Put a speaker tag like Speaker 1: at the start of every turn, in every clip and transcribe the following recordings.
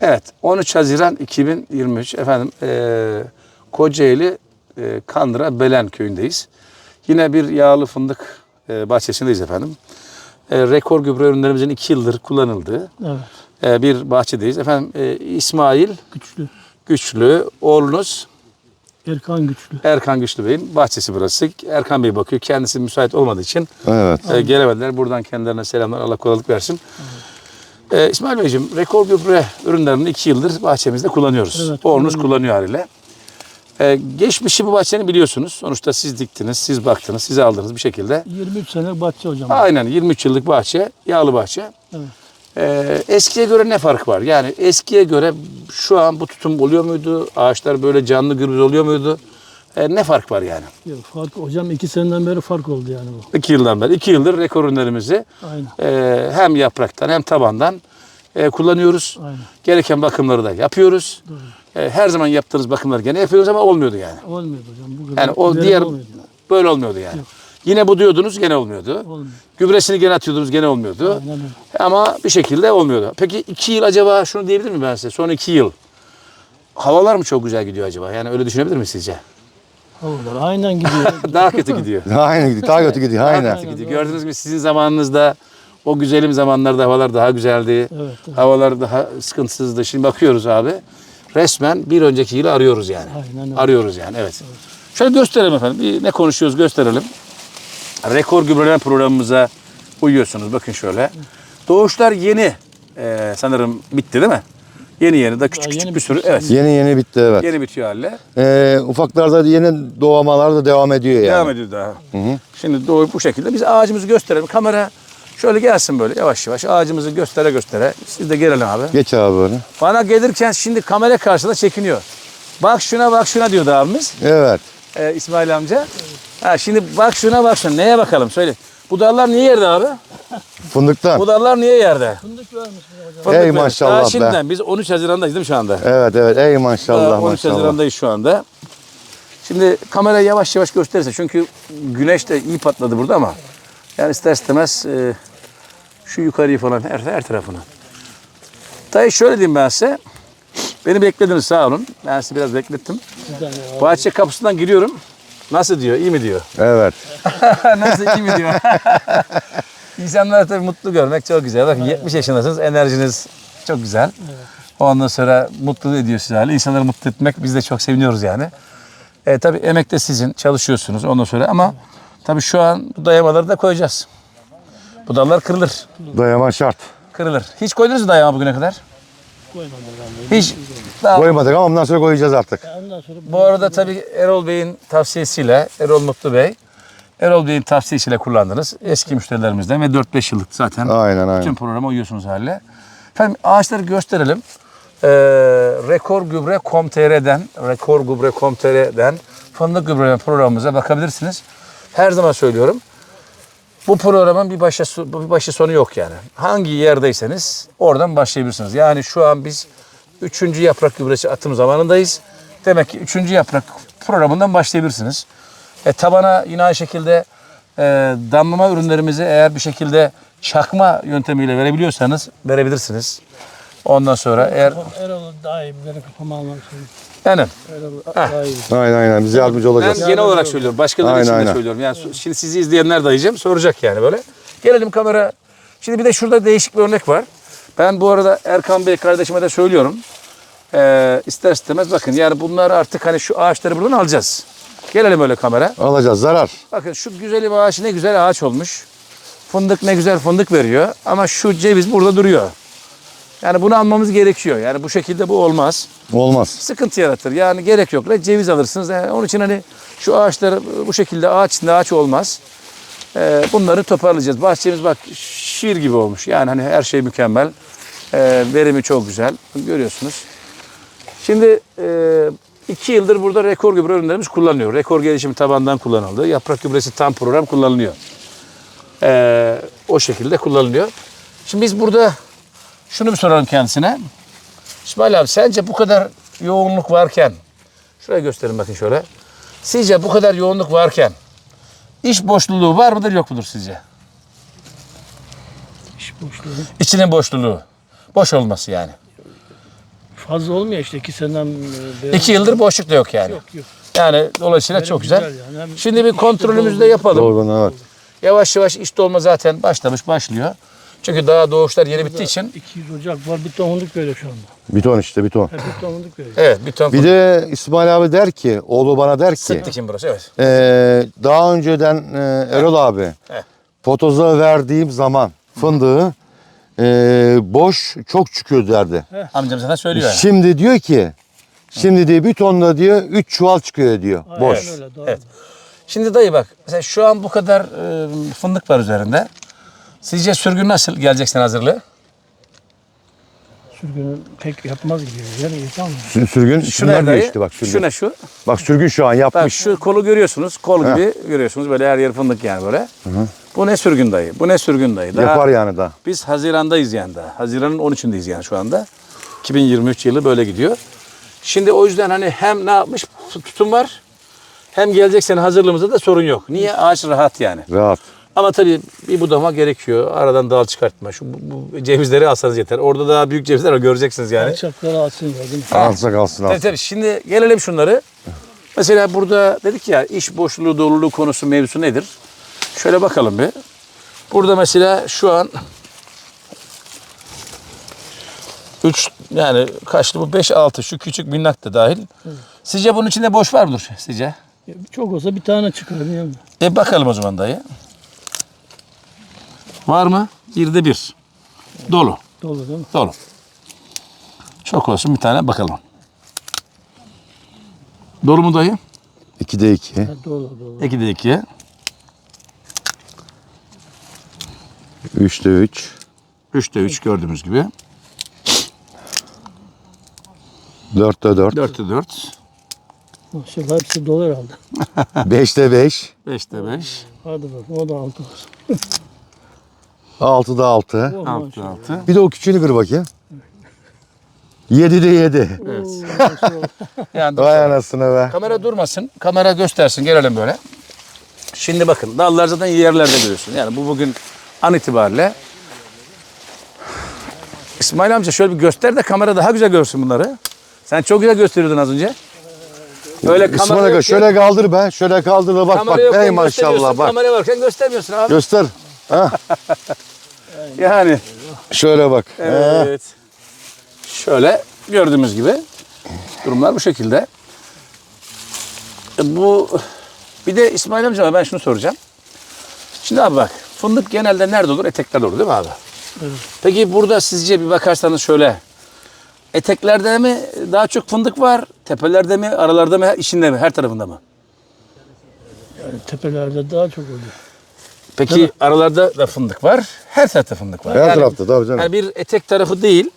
Speaker 1: Evet 13 Haziran 2023 efendim eee Kocaeli eee, Kandıra Belen köyündeyiz. Yine bir yağlı fındık eee, bahçesindeyiz efendim. Eee, rekor gübre ürünlerimizin 2 yıldır kullanıldığı
Speaker 2: Evet.
Speaker 1: eee, bir bahçedeyiz. Efendim eee, İsmail
Speaker 2: Güçlü.
Speaker 1: Güçlü, oğlunuz
Speaker 2: Erkan Güçlü.
Speaker 1: Erkan Güçlü Bey'in bahçesi burası. Erkan Bey bakıyor. Kendisi müsait olmadığı için
Speaker 3: Evet.
Speaker 1: e, gelemediler. Buradan kendilerine selamlar. Allah kolaylık versin. E, İsmail Beyciğim, rekor gübre ürünlerini iki yıldır bahçemizde kullanıyoruz.
Speaker 2: Evet, kullanıyorum.
Speaker 1: kullanıyor haliyle. E, geçmişi bu bahçenin biliyorsunuz. Sonuçta siz diktiniz, siz baktınız, siz aldınız bir şekilde.
Speaker 2: 23 sene bahçe hocam.
Speaker 1: Aynen 23 yıllık bahçe, yağlı bahçe.
Speaker 2: Evet.
Speaker 1: E, eskiye göre ne fark var? Yani eskiye göre şu an bu tutum oluyor muydu? Ağaçlar böyle canlı gürbüz oluyor muydu? E, ne fark var yani?
Speaker 2: Yok, fark, hocam iki seneden beri fark oldu yani bu.
Speaker 1: İki yıldan beri. iki yıldır rekor ürünlerimizi
Speaker 2: Aynen.
Speaker 1: e, hem yapraktan hem tabandan e, kullanıyoruz.
Speaker 2: Aynen.
Speaker 1: Gereken bakımları da yapıyoruz. E, her zaman yaptığınız bakımları gene yapıyoruz ama olmuyordu yani.
Speaker 2: Olmuyordu hocam. Bu kadar
Speaker 1: Yani o diğer
Speaker 2: olmuyordu.
Speaker 1: böyle olmuyordu yani. Yine bu diyordunuz gene olmuyordu.
Speaker 2: Olmuyor.
Speaker 1: Gübresini gene atıyordunuz gene olmuyordu.
Speaker 2: Aynen.
Speaker 1: Ama bir şekilde olmuyordu. Peki iki yıl acaba şunu diyebilir miyim ben size? Son iki yıl havalar mı çok güzel gidiyor acaba? Yani öyle düşünebilir miyiz sizce?
Speaker 2: Havalar aynen gidiyor.
Speaker 1: Daha kötü gidiyor.
Speaker 3: Aynen gidiyor. Daha kötü gidiyor. Aynen.
Speaker 1: kötü gidiyor. Gördünüz mü sizin zamanınızda o güzelim zamanlarda havalar daha güzeldi.
Speaker 2: Evet, evet.
Speaker 1: Havalar daha sıkıntısızdı. Şimdi bakıyoruz abi. Resmen bir önceki yılı arıyoruz yani.
Speaker 2: Aynen öyle.
Speaker 1: Arıyoruz yani evet. Şöyle gösterelim efendim. Bir ne konuşuyoruz gösterelim. Rekor gübreleme programımıza uyuyorsunuz. Bakın şöyle. Doğuşlar yeni e, sanırım bitti değil mi? Yeni yeni de küçük küçük bir sürü. Evet.
Speaker 3: Yeni yeni bitti evet.
Speaker 1: Yeni bitiyor halle.
Speaker 3: Ee, ufaklarda yeni doğamalar da devam ediyor yani.
Speaker 1: Devam ediyor daha. Şimdi doğup bu şekilde biz ağacımızı gösterelim. Kamera şöyle gelsin böyle yavaş yavaş ağacımızı göstere göstere. Siz de gelelim abi.
Speaker 3: Geç abi böyle.
Speaker 1: Bana gelirken şimdi kamera karşısında çekiniyor. Bak şuna bak şuna diyordu abimiz
Speaker 3: Evet.
Speaker 1: e, İsmail amca. Ha, şimdi bak şuna bak şuna neye bakalım söyle. Bu dallar niye yerde abi?
Speaker 3: Fındıktan.
Speaker 1: Bu dallar niye yerde?
Speaker 2: Fındık vermiş mi hocam?
Speaker 1: Fındık
Speaker 3: Ey
Speaker 1: vermiş.
Speaker 3: maşallah
Speaker 1: Daha
Speaker 3: be.
Speaker 1: şimdiden biz 13 Haziran'dayız değil mi şu anda?
Speaker 3: Evet evet. Ey
Speaker 1: Daha
Speaker 3: maşallah
Speaker 1: 13
Speaker 3: maşallah.
Speaker 1: Haziran'dayız şu anda. Şimdi kamera yavaş yavaş gösterirse çünkü güneş de iyi patladı burada ama yani ister istemez e, şu yukarıyı falan her, her tarafını. Dayı şöyle diyeyim ben size. Beni beklediniz sağ olun. Ben sizi biraz beklettim. Bahçe kapısından giriyorum. Nasıl diyor? iyi mi diyor?
Speaker 3: Evet.
Speaker 1: Nasıl iyi mi diyor? İnsanları tabii mutlu görmek çok güzel. Bakın 70 yaşındasınız. Enerjiniz çok güzel. Ondan sonra mutlu ediyor sizi hali. İnsanları mutlu etmek biz de çok seviniyoruz yani. E, tabii emek de sizin. Çalışıyorsunuz ondan sonra ama tabii şu an bu dayamaları da koyacağız. Bu dallar kırılır.
Speaker 3: Dayama şart.
Speaker 1: Kırılır. Hiç koydunuz mu dayama bugüne kadar? Hiç. Daha-
Speaker 3: Koymadık ama bundan sonra koyacağız artık.
Speaker 2: Ondan sonra
Speaker 1: Bu arada tabii Erol Bey'in tavsiyesiyle, Erol Mutlu Bey, Erol Bey'in tavsiyesiyle kullandınız. Eski müşterilerimizden ve 4-5 yıllık zaten.
Speaker 3: Aynen aynen.
Speaker 1: Bütün programa uyuyorsunuz haliyle. Efendim ağaçları gösterelim. Ee, Rekor Gübre Com.tr'den, Rekor Gübre Com.tr'den fındık gübre programımıza bakabilirsiniz. Her zaman söylüyorum. Bu programın bir başı, bir başı sonu yok yani. Hangi yerdeyseniz oradan başlayabilirsiniz. Yani şu an biz üçüncü yaprak gübresi atım zamanındayız. Demek ki üçüncü yaprak programından başlayabilirsiniz. E, tabana yine aynı şekilde e, damlama ürünlerimizi eğer bir şekilde çakma yöntemiyle verebiliyorsanız verebilirsiniz. Ondan sonra eğer
Speaker 2: Erol daha iyi almak için.
Speaker 1: yani
Speaker 2: Erol
Speaker 1: Heh.
Speaker 2: daha iyi.
Speaker 3: Aynen aynen. Biz yardımcı
Speaker 1: ben
Speaker 3: olacağız.
Speaker 1: genel olarak söylüyorum. Başkaları
Speaker 3: Aynen,
Speaker 1: için de
Speaker 3: aynen.
Speaker 1: söylüyorum. Yani şimdi sizi izleyenler dayıcım soracak yani böyle. Gelelim kamera. Şimdi bir de şurada değişik bir örnek var. Ben bu arada Erkan Bey kardeşime de söylüyorum. Ee, ister istemez bakın yani bunlar artık hani şu ağaçları buradan alacağız. Gelelim öyle kamera.
Speaker 3: Alacağız. Zarar.
Speaker 1: Bakın şu güzelim ağaç ne güzel ağaç olmuş. Fındık ne güzel fındık veriyor. Ama şu ceviz burada duruyor. Yani bunu almamız gerekiyor. Yani bu şekilde bu olmaz.
Speaker 3: Olmaz.
Speaker 1: Sıkıntı yaratır. Yani gerek yok. La ceviz alırsınız. Yani onun için hani şu ağaçları bu şekilde ağaç içinde ağaç olmaz. Ee, bunları toparlayacağız. Bahçemiz bak şiir gibi olmuş. Yani hani her şey mükemmel. Ee, verimi çok güzel. Görüyorsunuz. Şimdi e, iki yıldır burada rekor gübre ürünlerimiz kullanılıyor. Rekor gelişim tabandan kullanıldı. Yaprak gübresi tam program kullanılıyor. Ee, o şekilde kullanılıyor. Şimdi biz burada şunu bir soralım kendisine. İsmail abi sence bu kadar yoğunluk varken, şuraya gösterin bakın şöyle. Sizce bu kadar yoğunluk varken iş boşluğu var mıdır yok mudur sizce?
Speaker 2: İş boşluğu.
Speaker 1: İçinin boşluğu. Boş olması yani.
Speaker 2: Fazla olmuyor işte iki seneden beri.
Speaker 1: İki yıldır boşluk da yok yani.
Speaker 2: Yok yok.
Speaker 1: Yani dolayısıyla çok güzel.
Speaker 2: yani. Hem
Speaker 1: Şimdi bir kontrolümüzü de yapalım.
Speaker 3: Doğru evet.
Speaker 1: Yavaş yavaş iş dolma zaten başlamış başlıyor. Çünkü daha doğuşlar yeni bittiği için
Speaker 2: 200 ocak var bir ton fındık veriyor şu anda.
Speaker 3: Bir ton işte bir ton.
Speaker 2: Hep bir ton fındık veriyor.
Speaker 1: evet bir ton
Speaker 3: Bir de İsmail abi der ki, oğlu bana der ki,
Speaker 1: sık dikim burası evet.
Speaker 3: Ee, daha önceden e, Erol abi
Speaker 1: Heh.
Speaker 3: potoza verdiğim zaman fındığı e, boş çok çıkıyor derdi.
Speaker 1: Amcam zaten söylüyor yani.
Speaker 3: Şimdi diyor ki şimdi diye bir tonla diyor 3 çuval çıkıyor diyor
Speaker 2: Aynen
Speaker 3: boş.
Speaker 2: öyle doğru.
Speaker 1: Evet. Şimdi dayı bak mesela şu an bu kadar e, fındık var üzerinde. Sizce sürgün nasıl geleceksin hazırlığı?
Speaker 2: Sürgünü pek yapmaz gibi. Yani yapamıyor.
Speaker 3: Sü- Sürgün
Speaker 1: Şu
Speaker 3: şunlar diyor işte bak sürgün.
Speaker 1: Şu ne şu?
Speaker 3: Bak sürgün şu an
Speaker 1: Bak
Speaker 3: yapmış.
Speaker 1: şu kolu görüyorsunuz. Kol gibi görüyorsunuz. Böyle her yer fındık yani böyle. Bu ne sürgün dayı? Bu ne sürgün dayı? Daha
Speaker 3: Yapar yani da.
Speaker 1: Biz Haziran'dayız yani daha. Haziran'ın 13'ündeyiz yani şu anda. 2023 yılı böyle gidiyor. Şimdi o yüzden hani hem ne yapmış tutum var hem gelecek sene hazırlığımızda da sorun yok. Niye? Ağaç rahat yani.
Speaker 3: Rahat.
Speaker 1: Ama tabii bir budama gerekiyor. Aradan dal çıkartma. Şu bu, bu cevizleri alsanız yeter. Orada daha büyük cevizler var göreceksiniz yani.
Speaker 2: Alçakları alsın ya değil mi?
Speaker 3: Alsa kalsın
Speaker 1: Tabii
Speaker 3: alsın.
Speaker 1: tabii. Şimdi gelelim şunları. Mesela burada dedik ya iş boşluğu doluluğu konusu mevzusu nedir? Şöyle bakalım bir. Burada mesela şu an 3 yani kaçtı bu 5 6 şu küçük minnak da dahil. Sizce bunun içinde boş var mıdır sizce?
Speaker 2: Çok olsa bir tane çıkar.
Speaker 1: E bakalım o zaman dayı. Var mı? Birde bir. Dolu.
Speaker 2: Dolu değil mi?
Speaker 1: Dolu. Çok olsun bir tane bakalım. Dolu mu dayı?
Speaker 3: 2'de 2.
Speaker 2: Ha, dolu dolu.
Speaker 1: 2'de 2.
Speaker 3: 3'te 3.
Speaker 1: 3'te 3 gördüğümüz gibi.
Speaker 3: 4'te 4.
Speaker 1: 4'te 4.
Speaker 2: Maşallah hepsi dolu herhalde.
Speaker 3: 5'te 5.
Speaker 1: 5'te 5.
Speaker 2: Hadi bakalım o da altı olsun.
Speaker 3: 6'da 6.
Speaker 2: Oh,
Speaker 1: 6'da
Speaker 2: maşallah.
Speaker 1: 6.
Speaker 3: Bir de o küçüğünü kır bakayım. 7'de 7.
Speaker 2: Oo, maşallah.
Speaker 1: Yani.
Speaker 3: Vay anasını be.
Speaker 1: kamera durmasın. Kamera göstersin. Gelelim böyle. Şimdi bakın dallar zaten yerlerde görüyorsun. Yani bu bugün an itibariyle İsmail amca şöyle bir göster de kamera daha güzel görsün bunları. Sen çok güzel gösteriyordun az önce. Öyle
Speaker 3: İsmail
Speaker 1: kamera
Speaker 3: Aga
Speaker 1: yokken-
Speaker 3: şöyle kaldır be. Şöyle kaldır da bak bak.
Speaker 1: yokken
Speaker 3: Ey maşallah
Speaker 1: gösteriyorsun,
Speaker 3: bak.
Speaker 1: Kamera varken göstermiyorsun abi.
Speaker 3: Göster. Ha,
Speaker 1: Yani
Speaker 3: şöyle bak. Ha.
Speaker 1: evet. Şöyle gördüğümüz gibi durumlar bu şekilde. E, Bu bir de İsmail amcama ben şunu soracağım. Şimdi abi bak fındık genelde nerede olur? Eteklerde olur değil mi abi?
Speaker 2: Evet.
Speaker 1: Peki burada sizce bir bakarsanız şöyle eteklerde mi daha çok fındık var? Tepelerde mi? Aralarda mı? içinde mi? Her tarafında mı?
Speaker 2: Yani tepelerde daha çok oluyor.
Speaker 1: Peki aralarda da fındık var. Her tarafta fındık var.
Speaker 3: Her
Speaker 1: Yani-
Speaker 3: tarafta tabii canım.
Speaker 1: Yani bir etek tarafı değil,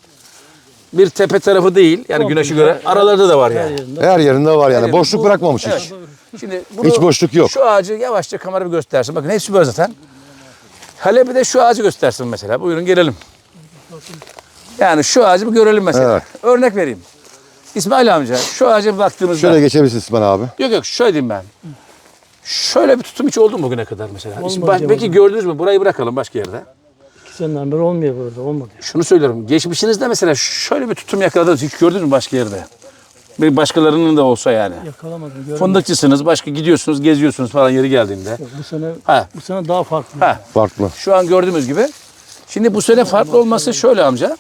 Speaker 1: bir tepe tarafı değil. Yani
Speaker 2: Komple.
Speaker 1: güneşe göre aralarda da var
Speaker 2: Her
Speaker 1: yani.
Speaker 2: yerinde.
Speaker 3: Her yerinde var yani. Boşluk
Speaker 1: bu-
Speaker 3: bırakmamış
Speaker 1: evet.
Speaker 3: hiç.
Speaker 1: Şimdi bunu,
Speaker 3: Hiç boşluk yok.
Speaker 1: Şu ağacı yavaşça kamera bir göstersin. Bakın hepsi böyle zaten. Halep'i de şu ağacı göstersin mesela. Buyurun gelelim. Yani şu ağacı bir görelim mesela.
Speaker 3: Evet.
Speaker 1: Örnek vereyim. İsmail amca şu ağaca bir baktığımızda.
Speaker 3: Şöyle geçebilirsin İsmail abi.
Speaker 1: Yok yok şöyle diyeyim ben. Şöyle bir tutum hiç oldu mu bugüne kadar mesela?
Speaker 2: Olmadı
Speaker 1: Bak-
Speaker 2: canım.
Speaker 1: Peki gördünüz mü? Burayı bırakalım başka yerde.
Speaker 2: İki seneden beri olmuyor burada. Olmadı.
Speaker 1: Şunu söylüyorum. Geçmişinizde mesela şöyle bir tutum yakaladınız. Hiç gördünüz mü başka yerde? Bir başkalarının da olsa yani.
Speaker 2: Yakalamadım. Göremedim.
Speaker 1: Fındıkçısınız, başka gidiyorsunuz, geziyorsunuz falan yeri geldiğinde.
Speaker 2: Yok, Bu sene,
Speaker 1: Ha,
Speaker 2: bu sene daha farklı.
Speaker 1: ha.
Speaker 3: Farklı.
Speaker 1: Şu an gördüğümüz gibi. Şimdi bu sene farklı olması şöyle amca.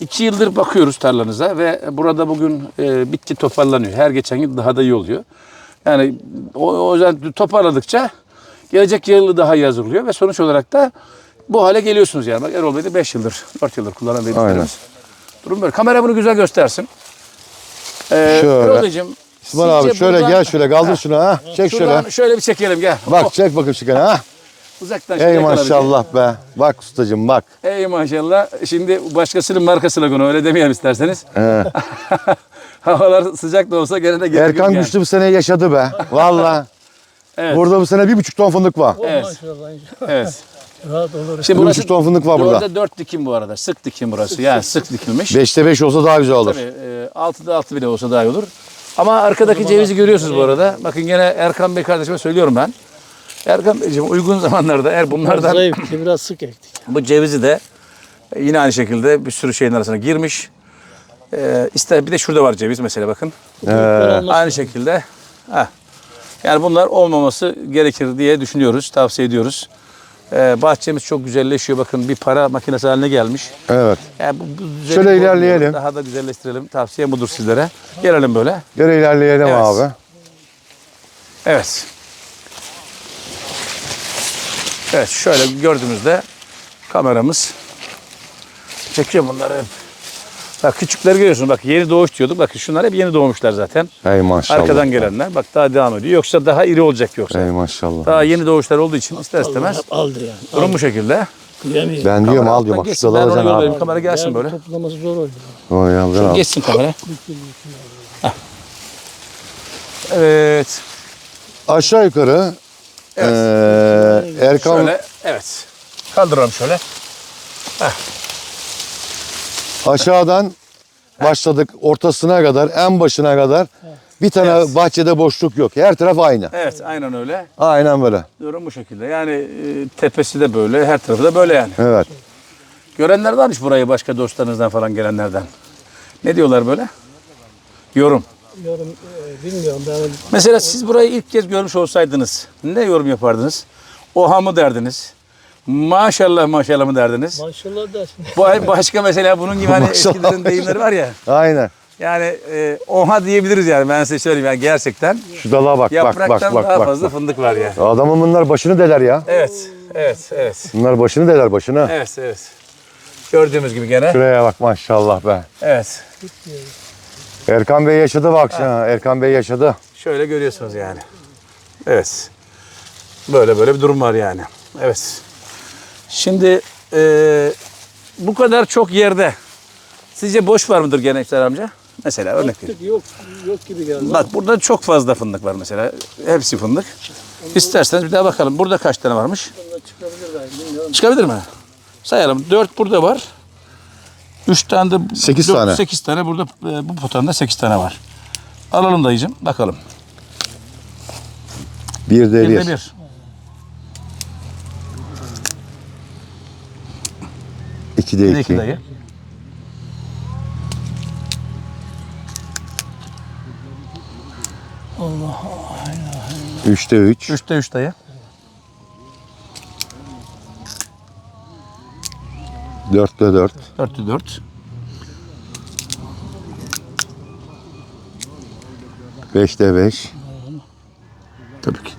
Speaker 1: İki yıldır bakıyoruz tarlanıza ve burada bugün e, bitki toparlanıyor. Her geçen yıl daha da iyi oluyor. Yani o, o yüzden toparladıkça gelecek yılı daha iyi hazırlıyor ve sonuç olarak da bu hale geliyorsunuz yani. Bak Erol Bey de 5 yıldır, 4 yıldır kullanan
Speaker 3: Aynen.
Speaker 1: beyliklerimiz. Durum böyle. Kamera bunu güzel göstersin. Ee,
Speaker 3: Şöyle.
Speaker 1: Beyciğim,
Speaker 3: İsmail abi
Speaker 1: sizce
Speaker 3: şöyle
Speaker 1: buradan-
Speaker 3: gel şöyle kaldır şunu ha. Çek
Speaker 1: Şuradan
Speaker 3: şöyle.
Speaker 1: şöyle bir çekelim gel.
Speaker 3: Bak çek bakayım şu ha.
Speaker 1: Uzaktan şöyle
Speaker 3: Ey
Speaker 1: yakaladık.
Speaker 3: maşallah be. Bak ustacığım bak.
Speaker 1: Ey maşallah. Şimdi başkasının marka sloganı öyle demeyelim isterseniz.
Speaker 3: He.
Speaker 1: Havalar sıcak da olsa gene de gerek
Speaker 3: Erkan
Speaker 1: yani.
Speaker 3: Güçlü bu sene yaşadı be. Valla.
Speaker 1: Evet.
Speaker 3: Burada bu sene bir buçuk ton fındık var.
Speaker 2: Oh,
Speaker 1: Evet.
Speaker 2: maşallah.
Speaker 1: Evet.
Speaker 2: Rahat olur.
Speaker 1: Şimdi
Speaker 3: Bir buçuk ton fındık var burada.
Speaker 1: Orada dört dikim bu arada. Sık dikim burası. Yani sık dikilmiş.
Speaker 3: Beşte beş olsa daha güzel olur.
Speaker 1: Tabii e, altıda altı bile olsa daha iyi olur. Ama arkadaki cevizi görüyorsunuz bu arada. Bakın gene Erkan Bey kardeşime söylüyorum ben. Erkan Beyciğim uygun zamanlarda eğer bunlardan
Speaker 2: Zayıf. Biraz sık ektik.
Speaker 1: bu cevizi de yine aynı şekilde bir sürü şeyin arasına girmiş. Ee, ister bir de şurada var ceviz mesela bakın.
Speaker 2: Olmaz.
Speaker 1: Aynı şekilde. Heh. Yani bunlar olmaması gerekir diye düşünüyoruz, tavsiye ediyoruz. Ee, bahçemiz çok güzelleşiyor. Bakın bir para makinesi haline gelmiş.
Speaker 3: Evet.
Speaker 1: Yani bu, bu
Speaker 3: Şöyle ilerleyelim.
Speaker 1: Daha da güzelleştirelim. Tavsiyem budur sizlere. Gelelim böyle.
Speaker 3: Gel ilerleyelim
Speaker 1: Evet.
Speaker 3: abi.
Speaker 1: Evet. Evet şöyle gördüğümüzde kameramız çekiyor bunları hep. Bak küçükleri görüyorsun bak yeni doğuş diyorduk. Bakın şunlar hep yeni doğmuşlar zaten.
Speaker 3: Ey maşallah.
Speaker 1: Arkadan gelenler bak daha devam ediyor. Yoksa daha iri olacak yoksa.
Speaker 3: Ey maşallah.
Speaker 1: Daha yeni doğuşlar olduğu için ister istemez
Speaker 2: hep aldı yani.
Speaker 1: durum bu şekilde.
Speaker 2: Kıyamıyor.
Speaker 3: Ben diyorum al diyorum.
Speaker 1: geçsin.
Speaker 3: şurada
Speaker 1: Ben ona
Speaker 3: alacaksın
Speaker 1: yol
Speaker 3: abi.
Speaker 1: Kamera gelsin böyle.
Speaker 2: Toplaması zor oldu.
Speaker 3: O ya, ver abi.
Speaker 1: Geçsin kamera. Evet.
Speaker 3: Aşağı yukarı eee Erkan
Speaker 1: Şöyle evet. Kaldıralım şöyle.
Speaker 3: Aşağıdan başladık ortasına kadar en başına kadar bir tane
Speaker 1: Evet.
Speaker 3: bahçede boşluk yok. Her taraf aynı.
Speaker 1: Evet aynen öyle.
Speaker 3: Aynen böyle.
Speaker 1: Durum bu şekilde. Yani e, tepesi de böyle, her tarafı da böyle yani.
Speaker 3: Evet.
Speaker 1: Görenler varmış burayı başka dostlarınızdan falan gelenlerden. Ne diyorlar böyle? Yorum.
Speaker 2: Yorum e, bilmiyorum ben
Speaker 1: Mesela siz burayı ilk kez görmüş olsaydınız ne yorum yapardınız? Oha mı derdiniz? Maşallah maşallah mı derdiniz?
Speaker 2: maşallah dersin.
Speaker 1: Bu başka mesela bunun gibi hani
Speaker 3: Maşallah,
Speaker 1: eskilerin deyimleri var ya.
Speaker 3: Aynen.
Speaker 1: Yani e, oha diyebiliriz yani ben size söyleyeyim yani gerçekten
Speaker 3: Şu dala bak bak
Speaker 1: yapraktan
Speaker 3: bak bak
Speaker 1: daha
Speaker 3: bak.
Speaker 1: fazla fındık var ya.
Speaker 3: Adamın bunlar başını deler ya.
Speaker 1: Evet, evet, evet.
Speaker 3: Bunlar başını deler başını.
Speaker 1: Evet, evet. Gördüğümüz gibi gene.
Speaker 3: Şuraya bak maşallah be.
Speaker 1: Evet.
Speaker 3: Erkan Bey yaşadı bak. Ha. Erkan Bey yaşadı.
Speaker 1: Şöyle görüyorsunuz yani. Evet. Böyle böyle bir durum var yani. Evet. Şimdi eee, bu kadar çok yerde sizce boş var mıdır gene İftar amca? Mesela örnek vereyim.
Speaker 2: Yok yok gibi geldi.
Speaker 1: Bak burada çok fazla fındık var mesela. Hepsi fındık. İsterseniz bir daha bakalım. Burada kaç tane varmış?
Speaker 2: Çıkabilir belki bilmiyorum.
Speaker 1: Çıkabilir mi? Sayalım. 4 burada var. 3 tane de
Speaker 3: Sekiz tane.
Speaker 1: 8 tane burada e, bu potanda 8 tane var. Alalım dayıcım bakalım.
Speaker 3: Bir de
Speaker 1: Bir
Speaker 3: bir. 2'de
Speaker 1: 2. 2 dayı.
Speaker 3: Allah
Speaker 1: Allah.
Speaker 3: 3'te 3.
Speaker 1: 3'te 3 dayı.
Speaker 3: 4'te 4.
Speaker 1: 4'te 4.
Speaker 3: 5'te 5.
Speaker 1: Tabii ki.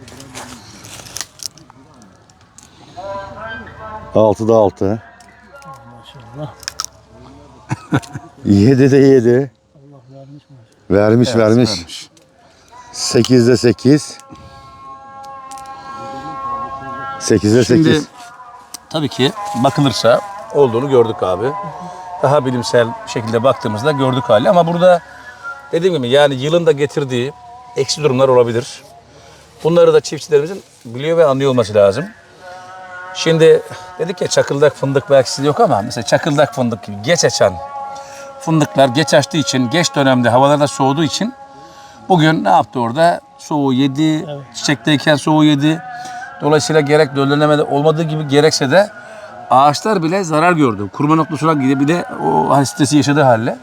Speaker 3: 6'da
Speaker 2: 6.
Speaker 3: Yedi de yedi.
Speaker 2: Allah vermiş mi?
Speaker 3: Vermiş
Speaker 1: Evet,
Speaker 3: vermiş.
Speaker 1: vermiş.
Speaker 3: Sekiz. Sekizde
Speaker 1: Şimdi
Speaker 3: sekiz.
Speaker 1: tabii ki bakılırsa olduğunu gördük abi. Daha bilimsel şekilde baktığımızda gördük hali ama burada dediğim gibi yani yılın da getirdiği eksi durumlar olabilir. Bunları da çiftçilerimizin biliyor ve anlıyor olması lazım. Şimdi dedik ya çakıldak fındık belki sizde yok ama mesela çakıldak fındık gibi geç açan fındıklar geç açtığı için geç dönemde havalarda soğuduğu için bugün ne yaptı orada? Soğuğu yedi, çiçekteyken soğuğu yedi. Dolayısıyla gerek döllenemede olmadığı gibi gerekse de ağaçlar bile zarar gördü. Kurma noktasına gidip bir de o stresi yaşadığı halle.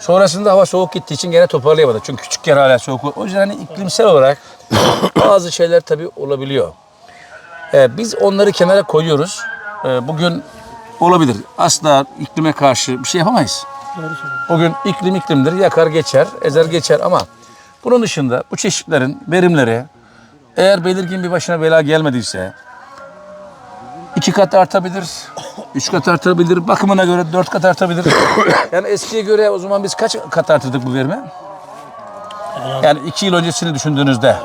Speaker 1: Sonrasında hava soğuk gittiği için gene toparlayamadı. Çünkü küçükken hala soğuk. O yüzden hani iklimsel olarak bazı şeyler tabii olabiliyor. Ee, biz onları kenara koyuyoruz. Ee, bugün olabilir. Asla iklime karşı bir şey yapamayız.
Speaker 2: Doğru söylüyorsun.
Speaker 1: Bugün iklim iklimdir. Yakar geçer, ezer geçer ama bunun dışında bu çeşitlerin verimleri eğer belirgin bir başına bela gelmediyse iki kat artabilir, üç kat artabilir, bakımına göre dört kat artabilir. yani eskiye göre o zaman biz kaç kat artırdık bu verimi? Yani iki yıl öncesini düşündüğünüzde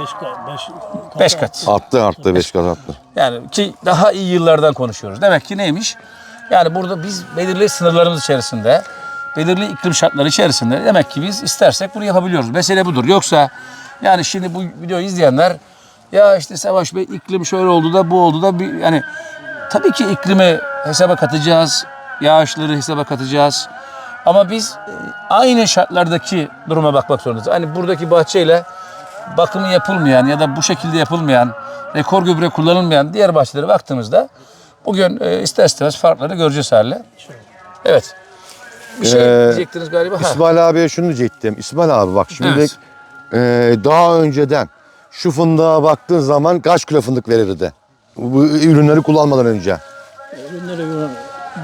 Speaker 2: Yani beş, ka- beş,
Speaker 1: beş kat.
Speaker 3: Attı arttı beş kat attı.
Speaker 1: Yani ki daha iyi yıllardan konuşuyoruz. Demek ki neymiş? Yani burada biz belirli sınırlarımız içerisinde, belirli iklim şartları içerisinde demek ki biz istersek bunu yapabiliyoruz. Mesele budur. Yoksa yani şimdi bu videoyu izleyenler ya işte Savaş Bey iklim şöyle oldu da bu oldu da bir yani tabii ki iklimi hesaba katacağız. Yağışları hesaba katacağız. Ama biz e, aynı şartlardaki duruma bakmak zorundayız. Hani buradaki bahçeyle bakımı yapılmayan ya da bu şekilde yapılmayan, rekor gübre kullanılmayan diğer bahçelere baktığımızda bugün e, ister istemez farkları göreceğiz haliyle. Evet. Bir şey
Speaker 3: Ee,
Speaker 1: diyecektiniz galiba. Ha.
Speaker 3: İsmail abiye şunu diyecektim. İsmail abi bak şimdi
Speaker 1: Evet.
Speaker 3: e, daha önceden şu fındığa baktığın zaman kaç kilo fındık verirdi? Bu ürünleri kullanmadan önce.
Speaker 2: Ürünleri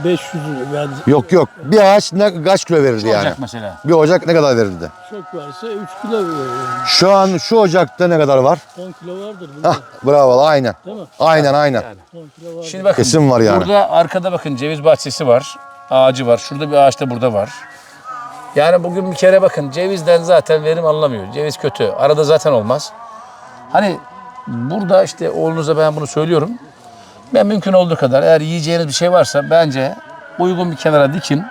Speaker 2: 500 verdi.
Speaker 3: Yok yok. Bir ağaç ne kaç kilo verirdi yani?
Speaker 1: Ocak mesela.
Speaker 3: Bir ocak ne kadar verirdi?
Speaker 2: Çok varsa 3 kilo veriyor.
Speaker 3: Şu an şu ocakta ne kadar var?
Speaker 2: 10 kilo vardır. bunda.
Speaker 3: Hah bravo aynen.
Speaker 2: Değil mi?
Speaker 3: Aynen aynen.
Speaker 1: Yani.
Speaker 2: 10 kilo vardır.
Speaker 1: Şimdi bakın
Speaker 3: Kesin var yani.
Speaker 1: burada arkada bakın ceviz bahçesi var. Ağacı var. Şurada bir ağaç da burada var. Yani bugün bir kere bakın cevizden zaten verim alınamıyor. Ceviz kötü. Arada zaten olmaz. Hani burada işte oğlunuza ben bunu söylüyorum. Ben mümkün olduğu kadar eğer yiyeceğiniz bir şey varsa bence uygun bir kenara dikin.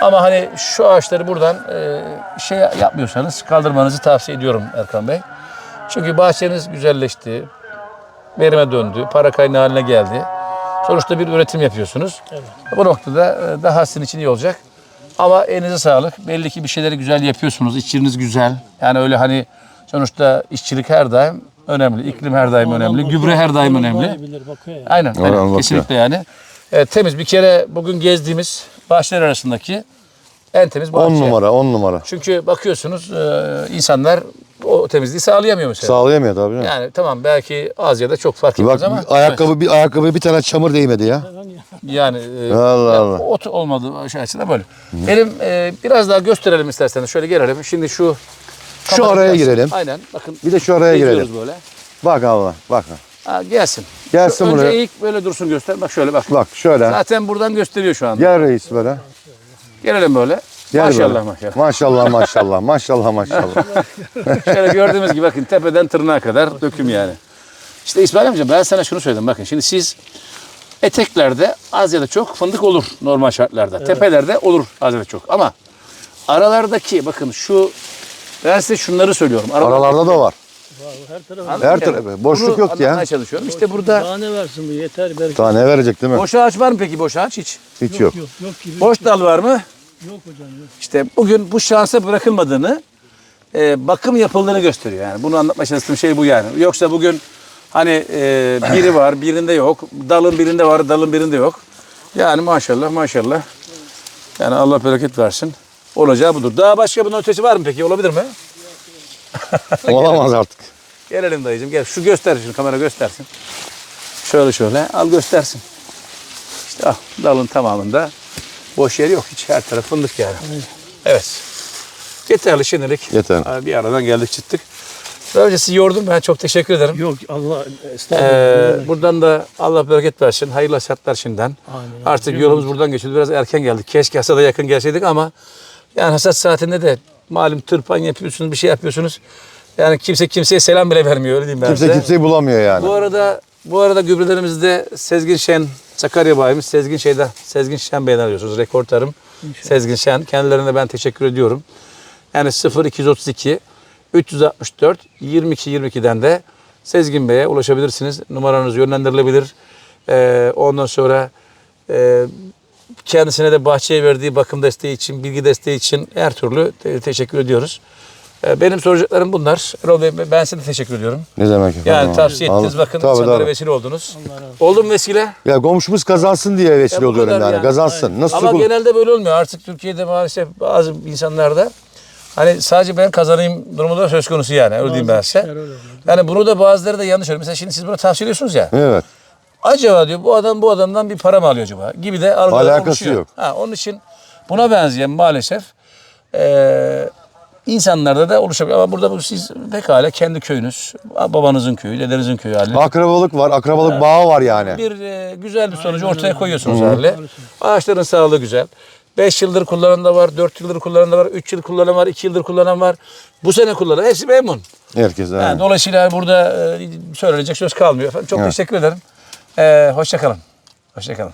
Speaker 1: Ama hani şu ağaçları buradan e, şey yapmıyorsanız kaldırmanızı tavsiye ediyorum Erkan Bey. Çünkü bahçeniz güzelleşti, verime döndü, para kaynağı haline geldi. Sonuçta bir üretim yapıyorsunuz. Bu noktada e, daha sizin için iyi olacak. Ama elinize sağlık. Belli ki bir şeyleri güzel yapıyorsunuz. İşçiliğiniz güzel. Yani öyle hani sonuçta işçilik her daim önemli. İklim her daim
Speaker 2: Adam
Speaker 1: önemli.
Speaker 2: bakıyor,
Speaker 1: Gübre her daim
Speaker 2: adam
Speaker 1: önemli.
Speaker 2: bilir, bakıyor yani.
Speaker 1: Aynen,
Speaker 3: Oradan
Speaker 1: aynen.
Speaker 3: bakıyor.
Speaker 1: kesinlikle yani. Evet, temiz bir kere bugün gezdiğimiz bahçeler arasındaki en temiz bahçe.
Speaker 3: 10 numara 10 numara.
Speaker 1: Çünkü bakıyorsunuz e, insanlar o temizliği sağlayamıyor mesela.
Speaker 3: Sağlayamıyor tabii. canım.
Speaker 1: Yani tamam belki az ya da çok fark
Speaker 3: Bak
Speaker 1: etmez ama
Speaker 3: ayakkabı bir ayakkabı bir tane çamur değmedi ya.
Speaker 1: yani e,
Speaker 3: Allah
Speaker 1: ya,
Speaker 3: Allah.
Speaker 1: ot olmadı şey açısından böyle. Benim e, biraz daha gösterelim isterseniz. Şöyle gelelim. Şimdi şu
Speaker 3: Şu araya
Speaker 1: gelsin.
Speaker 3: girelim.
Speaker 1: Aynen. Bakın.
Speaker 3: Bir de şu araya
Speaker 1: geziyoruz
Speaker 3: girelim.
Speaker 1: böyle.
Speaker 3: Bak abla bak.
Speaker 1: Ha, gelsin.
Speaker 3: Gelsin
Speaker 1: Önce
Speaker 3: buraya.
Speaker 1: ilk böyle dursun göster. Bak şöyle bak.
Speaker 3: Bak şöyle.
Speaker 1: Zaten buradan gösteriyor şu anda.
Speaker 3: Gel reis böyle.
Speaker 1: Gelelim böyle.
Speaker 3: Gel
Speaker 1: maşallah
Speaker 3: böyle.
Speaker 1: maşallah.
Speaker 3: Maşallah maşallah maşallah maşallah.
Speaker 1: Şöyle gördüğünüz gibi bakın tepeden tırnağa kadar döküm yani. İşte İsmail amca ben sana şunu söyledim bakın şimdi siz eteklerde az ya da çok fındık olur normal şartlarda. Tepelerde olur az ya da çok ama aralardaki bakın şu ben size şunları söylüyorum.
Speaker 3: Aralarda da var.
Speaker 2: Her taraf
Speaker 1: Anladın
Speaker 3: Her tarafı. Boşluk
Speaker 1: Bunu
Speaker 3: yok ya.
Speaker 1: anlatmaya çalışıyorum. İşte burada
Speaker 2: Daha ne versin bu yeter belki.
Speaker 3: Daha ne verecek değil mi?
Speaker 1: boş ağaç var mı peki boş ağaç hiç?
Speaker 3: Hiç yok.
Speaker 2: Yok yok gibi.
Speaker 1: Boş dal var mı?
Speaker 2: Yok hocam yok.
Speaker 1: İşte bugün bu şansa bırakılmadığını, e, bakım yapıldığını gösteriyor yani. Bunu anlatmaya çalıştığım şey bu yani. Yoksa bugün hani e, biri var, birinde yok. Dalın birinde var, dalın birinde yok. Yani maşallah maşallah. Yani Allah bereket versin. Olacağı budur. Daha başka bunun ötesi var mı peki? Olabilir mi?
Speaker 3: Olamaz artık.
Speaker 1: Gelelim dayıcım gel. Şu göster şimdi kamera göstersin. Şöyle şöyle al göstersin. İşte al dalın tamamında boş yer yok. Hiç her taraf fındık yani. Evet. Yeterli şimdilik.
Speaker 3: Yeter.
Speaker 1: Ha, Bir aradan geldik çıktık. Önce sizi yordum. Ben çok teşekkür ederim.
Speaker 2: Yok Allah
Speaker 1: Ee,
Speaker 2: estağfurullah.
Speaker 1: buradan da Allah bereket versin. Hayırlı hasatlar şimdiden.
Speaker 2: Aynen.
Speaker 1: Artık yolumuz buradan geçiyor. Biraz erken geldik. Keşke hasada yakın gelseydik ama yani hasat saatinde de malum tırpan yapıyorsunuz, bir şey yapıyorsunuz. Yani kimse kimseye selam bile vermiyor öyle diyeyim ben
Speaker 3: Kimse
Speaker 1: size.
Speaker 3: kimseyi bulamıyor yani.
Speaker 1: Bu arada bu arada gübrelerimizde Sezgin Şen Sakarya bayimiz Sezgin Şey'de Sezgin Şen Bey'den alıyorsunuz. Rekor tarım Sezgin Şen. Kendilerine ben teşekkür ediyorum. Yani 0232 364 22 22'den de Sezgin Bey'e ulaşabilirsiniz. Numaranız yönlendirilebilir. Ee, ondan sonra e, kendisine de bahçeye verdiği bakım desteği için, bilgi desteği için her türlü te- teşekkür ediyoruz. Ee, benim soracaklarım bunlar. Erol Bey ben size de teşekkür ediyorum.
Speaker 3: Ne demek efendim?
Speaker 1: Yani tavsiye ettiniz
Speaker 3: Allah-
Speaker 1: bakın
Speaker 3: Tabii,
Speaker 1: insanlara
Speaker 3: tabii.
Speaker 1: vesile oldunuz. Oldu mu vesile?
Speaker 3: Ya komşumuz kazansın diye vesile
Speaker 1: Ya bu
Speaker 3: oluyorum
Speaker 1: kadar
Speaker 3: yani.
Speaker 1: yani.
Speaker 3: Kazansın. Nasıl
Speaker 1: Ama
Speaker 3: kul-
Speaker 1: genelde böyle olmuyor. Artık Türkiye'de maalesef bazı insanlarda hani sadece ben kazanayım durumu da söz konusu yani. Öyle diyeyim ben size. Yani bunu da bazıları da yanlış oluyor. Mesela şimdi siz bunu tavsiye ediyorsunuz ya.
Speaker 3: Evet.
Speaker 1: Acaba diyor bu adam bu adamdan bir para mı alıyor acaba? Gibi de algılar
Speaker 3: Alakası
Speaker 1: oluşuyor.
Speaker 3: yok.
Speaker 1: Ha, onun için buna benzeyen maalesef eee insanlarda da oluşabiliyor. Ama burada bu siz pekala kendi köyünüz, babanızın köyü, dedenizin köyü haline.
Speaker 3: Akrabalık var. Akrabalık bağı var yani.
Speaker 1: bir e, güzel bir sonucu ortaya koyuyorsunuz herhalde. Ağaçların sağlığı güzel. 5 yıldır kullanan da var, 4 yıldır kullanan da var, 3 yıl kullanan var, 2 yıldır kullanan var. Bu sene kullanan hepsi memnun.
Speaker 3: Herkes
Speaker 1: Yani
Speaker 3: yani.
Speaker 1: dolayısıyla burada e, söylenecek söz kalmıyor. Efendim çok
Speaker 3: Evet.
Speaker 1: teşekkür ederim. E, hoşça kalın. Hoşça kalın.